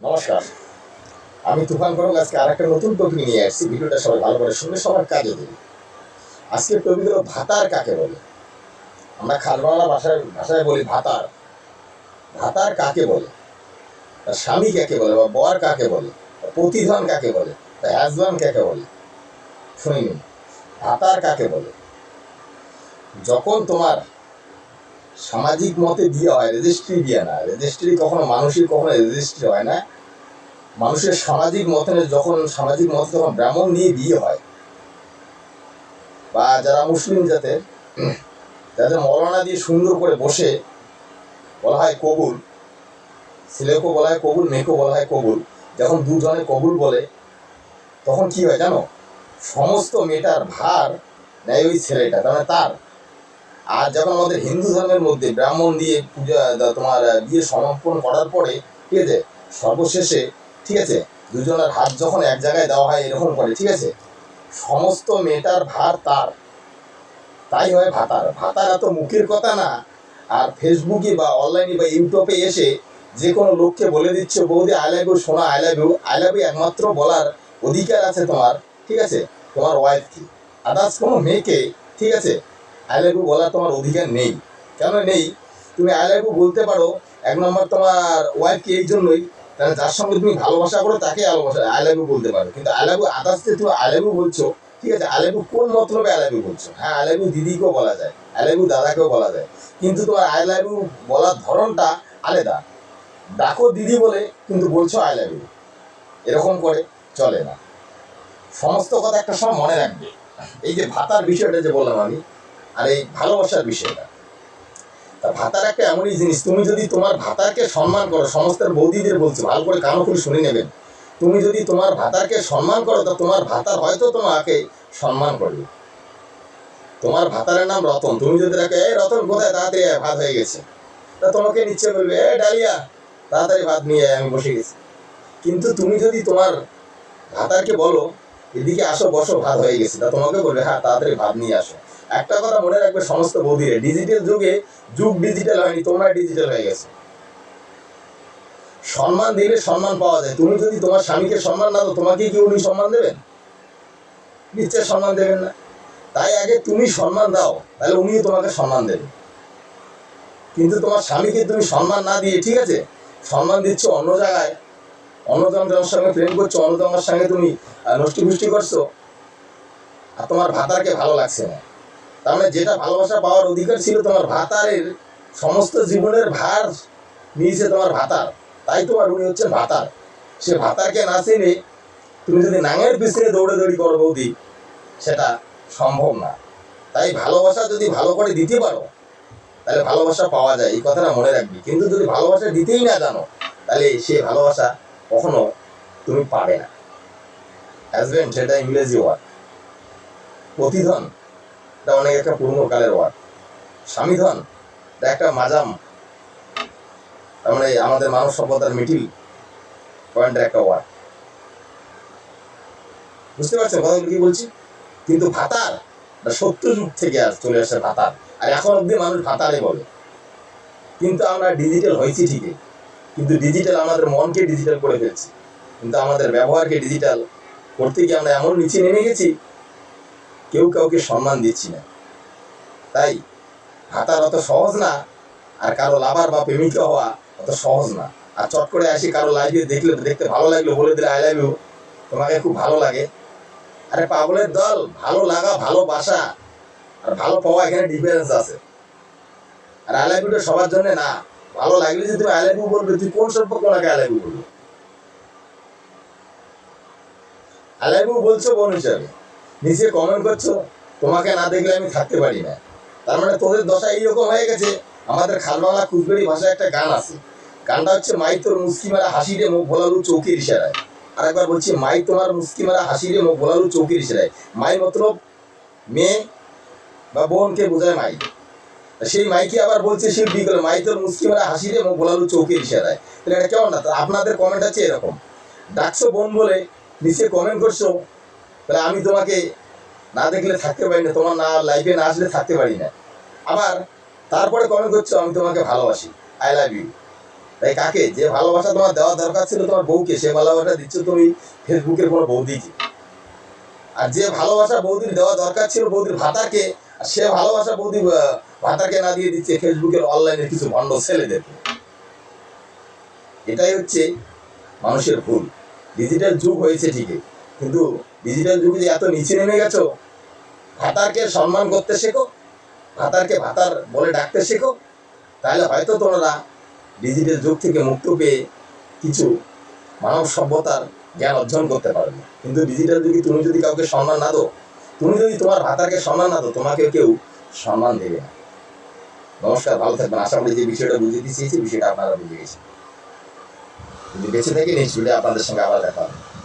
নমস্কার। আমি তুফান করম, আজকে আর একটা নতুন টপিক নিয়ে আসছি। ভিডিওটা সবাই ভালো করে শুনে সবার কাজে দিই আজকের টপিক হলো ভাতার কাকে বলে? আমরা খালবাংলা ভাষায় ভাষায় বলি ভাতার। ভাতার কাকে বলে? তার স্বামী কাকে বলে বা বর কাকে বলে? প্রতিধন কাকে বলে? বা হ্যাজবান কাকে বলে? শুনে নিন ভাতার কাকে বলে? যখন তোমার সামাজিক মতে বিয়ে হয় রেজিস্ট্রি বিয়ে না। রেজিস্ট্রি কখনো মানুষের, কখনো রেজিস্ট্রি হয় না। মানুষের সামাজিক মতে যখন, সামাজিক মতে যখন ব্রাহ্মণ নিয়ে বিয়ে হয়, বা যারা মুসলিম জাতের, যাদের মৌলানা দিয়ে সুন্দর করে বসে, বলা হয় কবুল ছেলেকেও বলা হয় কবুল মেয়েকেও বলা হয় কবুল, যখন দুজনে কবুল বলে, তখন কি হয় জানো? সমস্ত মেয়েটার ভার নেয় ওই ছেলেটা, তার মানে তার। আর যখন আমাদের হিন্দু ধর্মের মধ্যে ব্রাহ্মণ দিয়ে পূজা তোমার বিয়ে সমাপন করার পরে, ঠিক আছে, সর্বশেষে, ঠিক আছে, দুজনের হাত যখন এক জায়গায় দেওয়া হয়, এরকম করে, ঠিক আছে, সমস্ত মেয়েটার ভার তার। তাই হয় ভাতার। ভাতার এত মুখের কথা না। আর ফেসবুকে বা অনলাইনে বা ইউটিউবে এসে যে কোনো লোককে বলে দিচ্ছে, বৌদি আই লাভ ইউ শোনা I love you I love you একমাত্র বলার অধিকার আছে তোমার, ঠিক আছে, তোমার ওয়াইফ কি। আদার্স কোনো মেয়েকে, ঠিক আছে আই বলার তোমার অধিকার নেই। কেন নেই? তুমি আই বলতে পারো, এক নম্বর তোমার ওয়াইফকে এই জন্যই কারণ যার সঙ্গে তুমি ভালোবাসা করো তাকে ভালোবাসা আই বলতে পারো। কিন্তু আই লাভ তুমি আই বলছো, ঠিক আছে? আই কোন মতলবে আই বলছো? হ্যাঁ আই দিদিকেও বলা যায় আই দাদাকেও বলা যায়। কিন্তু তোমার আই বলার ধরনটা আলাদা। ডাকো দিদি বলে, কিন্তু বলছো আই এরকম করে চলে না। সমস্ত কথা একটা সময় মনে রাখবে। এই যে ভাতার বিষয়টা যে বললাম আমি আর এই ভালোবাসার বিষয়টা। তা ভাতার একটা এমনই জিনিস, তুমি যদি তোমার ভাতারকে সম্মান করো সমস্ত বৌদিদের বলছি, ভালো করে কানো করে শুনে নেবেন। তুমি যদি তোমার ভাতারকে সম্মান করো, তা তোমার ভাতার হয়তো তোমাকে সম্মান করবে। তোমার ভাতারের নাম রতন। তুমি যদি রাখো এই রতন, কোথায়? তাড়াতাড়ি ভাত হয়ে গেছে। তা তোমাকে নিচ্ছে বলবে এ ডালিয়া, তাড়াতাড়ি ভাত নিয়ে আমি বসে গেছি। কিন্তু তুমি যদি তোমার ভাতারকে বলো, এদিকে আসো, বসো, ভাত হয়ে গেছে। তা তোমাকে বলবে হ্যাঁ তাড়াতাড়ি ভাত নিয়ে আসো। একটা কথা মনে রাখবে সমস্ত বৌদিরে ডিজিটাল যুগে যুগ ডিজিটাল হয়নি তোমরা ডিজিটাল হয়ে গেছে। সম্মান দিলে সম্মান পাওয়া যায়। তুমি যদি তোমার স্বামীকে সম্মান না দাও তোমাকে কি উনি সম্মান দেবেন? নিশ্চয় সম্মান দেবেন না। তাই আগে তুমি সম্মান দাও, তাহলে উনিও তোমাকে সম্মান দেবেন কিন্তু তোমার স্বামীকে তুমি সম্মান না দিয়ে, ঠিক আছে? সম্মান দিচ্ছ অন্য জায়গায়। অন্যজনের সঙ্গে প্রেম করছ অন্যজনের সঙ্গে তুমি নষ্টি করছ। আর তোমার ভাতারকে ভালো লাগছে না। মানে যেটা ভালোবাসা পাওয়ার অধিকার ছিল তোমার ভাতারের, সমস্ত জীবনের ভার নিয়েছে তোমার ভাতার। তাই তোমার উনি হচ্ছেন ভাতার। সে ভাতারকে না চিনে তুমি যদি নাঙের পিছনে দৌড়ে দৌড়ি করো বৌদি, সেটা সম্ভব না। তাই ভালোবাসা যদি ভালো করে দিতে পারো, তাহলে ভালোবাসা পাওয়া যায়, এই কথাটা মনে রাখবি। কিন্তু যদি ভালোবাসা দিতেই না জানো, তাহলে সে ভালোবাসা কখনো তুমি পাবে না। হাজবেন্ড সেটা ইংরেজি ওয়ার্ড প্রতিধন। এটা অনেক একটা পুরনো-কালের ওয়ার্ড স্বামীধন, এটা একটা মাজাম। তার মানে আমাদের মানব সভ্যতার মিটিল পয়েন্টের একটা ওয়ার্ড বুঝতে পারছেন কথাগুলো কি বলছি? কিন্তু ভাতার সত্তর যুগ থেকে আর চলে আসে ভাতার। আর এখন অব্দি মানুষ ভাতারে বলে। কিন্তু আমরা ডিজিটাল হয়েছি ঠিকই। কিন্তু ডিজিটাল আমাদের মনকে ডিজিটাল করে ফেলছি। কিন্তু আমাদের ব্যবহারকে ডিজিটাল করতে গিয়ে আমরা এমন নিচে নেমে গেছি কেউ কাউকে সম্মান দিচ্ছি না। তাই হাতার অত সহজ না, আর কারও লাভার বা প্রেমিকা হওয়া অত সহজ না। আর চট করে আসি কারও লাইভে দেখলে দেখতে ভালো লাগল, বলে দিলে আই লাভ ইউ তোমাকে খুব ভালো লাগে। আরে পাগলের দল, ভালো লাগা ভালোবাসা আর ভালো পাওয়া এখানে ডিফারেন্স আছে। আর আই লাভ ইউটা সবার জন্য না, ভালো লাগলে যে তুমি আই লাভ ইউ বলবে, তুই কোন সম্পর্ক ওনাকে আই লাভ ইউ বলবে আই লাভ বলছো বোন হিসাবে? নিচে কমেন্ট করছ, তোমাকে না দেখলে আমি থাকতে পারি না। তার মানে তোদের দশা এইরকম হয়ে গেছে, আমাদের খালবাংলা কুচবেড়ি ভাষায় একটা গান আছে। গানটা হচ্ছে মাই তোর মুস্কি মারা হাসি রে, মুখ ভোলালু চৌকির ইশারায়। আরেকবার বলছি মাই তোমার মুস্কি মারা হাসি রে, মুখ ভোলালু চৌকির ইশারায়। মাই মতলব মেয়ে বা বোনকে বোঝায় মাই। সেই মাইকে আবার বলছে শিল্পী করে মাই তোর মুস্কি মারা হাসি রে, মুখ ভোলালু চৌকির ইশারায়। তাহলে এটা কেমন না? আপনাদের কমেন্ট আছে এরকম। ডাকছো বোন বলে, নিচে কমেন্ট করছ তাহলে আমি তোমাকে না দেখলে থাকতে পারি না, তোমার না লাইফে না আসলে থাকতে পারি না। আবার তারপরে কমেন্ট করছ, আমি তোমাকে ভালোবাসি আই লাভ ইউ তাই কাকে? যে ভালোবাসা তোমার দেওয়া দরকার ছিল তোমার বউকে, সে ভালোবাসা দিচ্ছ তুমি ফেসবুকের কোনো বৌদিকে আর যে ভালোবাসা বৌদির দেওয়া দরকার ছিল বৌদির ভাতাকে, আর সে ভালোবাসা বৌদি ভাতাকে না দিয়ে দিচ্ছে ফেসবুকের অনলাইনে কিছু ভণ্ড ছেলেদেরকে এটাই হচ্ছে মানুষের ভুল। ডিজিটাল যুগ হয়েছে ঠিকই, কিন্তু ডিজিটাল যুগে যে এত নিচে নেমে গেছো, ভাতারকে সম্মান করতে শেখো, ভাতারকে ভাতার বলে ডাকতে শেখো, তাহলে হয়তো তোমরা ডিজিটাল যুগ থেকে মুক্ত পেয়ে কিছু মানব সভ্যতার জ্ঞান অর্জন করতে পারবে। কিন্তু ডিজিটাল যুগে তুমি যদি কাউকে সম্মান না দো তুমি যদি তোমার ভাতাকে সম্মান না দো তোমাকে কেউ সম্মান দেবে না। নমস্কার, ভালো থাকবেন। আশা করি যে বিষয়টা বুঝতে চেয়েছি বিষয়টা আপনারা বুঝে গেছেন। যদি বেঁচে থাকি নেক্সট আপনাদের সঙ্গে আবার দেখা হবে।